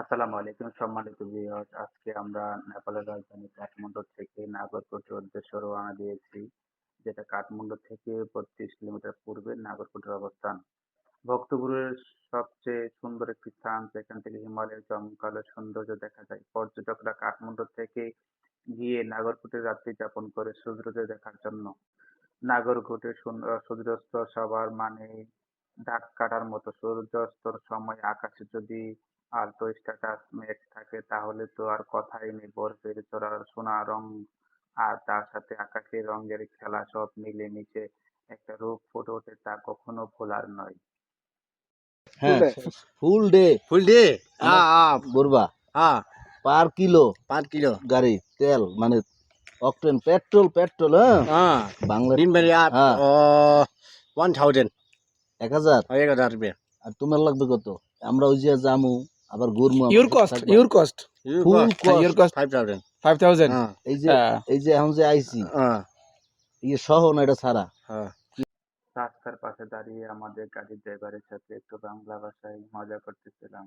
আসসালামু আলাইকুম, সম্মানিত ভিউয়ার্স আজকে আমরা নেপালের রাজধানী কাঠমান্ডু থেকে নাগরকোটের উদ্দেশ্যে রওনা দিয়েছি, যেটা কাঠমান্ডু থেকে বত্রিশ কিলোমিটার পূর্বে নাগরকোটের অবস্থান। ভক্তপুরের সবচেয়ে সুন্দর একটি স্থান, যেখান থেকে হিমালয়ের জমকালো সৌন্দর্য দেখা যায়। পর্যটকরা কাঠমান্ডু থেকে গিয়ে নাগরকোটে রাত্রি যাপন করে সূর্যোদয় দেখার জন্য। নাগরকোটের সুন্দর সূর্যাস্ত সবার মানে দাগ কাটার মতো। সূর্যাস্তর সময় আকাশে যদি আলতো স্ট্যাটাস মেঘ থাকে তাহলে তো আর কথাই নেই। বরফের চড়ার সোনা রং আর তার সাথে আকাশের রঙের খেলা সব মিলে মিশে একটা রূপ ফুটে ওঠে তা কখনো ভোলার নয়। হ্যাঁ ফুল ডে ফুল ডে বলবা ah পার কিলো। 5 kilo গাড়ি তেল মানে অকটেন পেট্রোল পেট্রোল হ্যাঁ। বাংলা din bari 1000 এক হাজার 1000 rupiah আর তোমার লাগবে কত? আমরা ওই যে জামু আবার ঘুরমু cost, you Full cost cost. your cost 5000 five thousand. ah এই যে হ্যাঁ। এই যে এখন যে আইছি ইয়ে সহ না এটা ছাড়া? ah রাস্তার পাশে দাঁড়িয়ে আমাদের গাড়ির ড্রাইভারের সাথে একটু বাংলা ভাষায় মজা করতেছিলাম।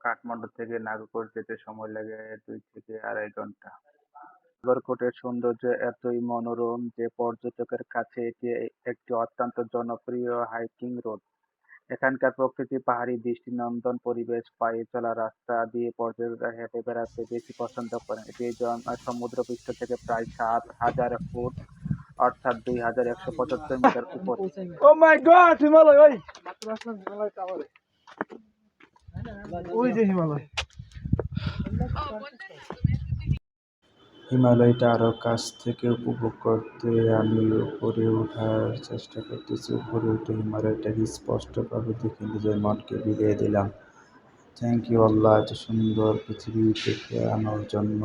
কাঠমান্ডু থেকে নাগরকোট যেতে সময় লাগে দুই থেকে আড়াই ঘণ্টা। নাগরকোটের সৌন্দর্য এতই মনোরম যে পর্যটকের কাছে এটি একটি অত্যন্ত জনপ্রিয় হাইকিং রোড এখানকার প্রকৃতি পাহাড়ি দৃষ্টিনন্দন পরিবেশ পায়ে চলা রাস্তা দিয়ে পর্যটকরা হেঁটে বেড়াতে বেশি পছন্দ করেন। এটি জন- সমুদ্রপৃষ্ঠ থেকে প্রায় সাত হাজার ফুট অর্থাৎ দুই হাজার একশো পঁচাত্তর মিটার উপরে। Oh ওই! যে হিমালয়। হিমালয়টা আরও কাছ থেকে উপভোগ করতে আমি উপরে ওঠার চেষ্টা করতেছি। উপরে উঠে হিমালয়টাকে স্পষ্টভাবে দেখে নিজের মনকে বিদায় দিলাম। থ্যাংক ইউ আল্লাহ, এত সুন্দর পৃথিবী দেখে আনার জন্য।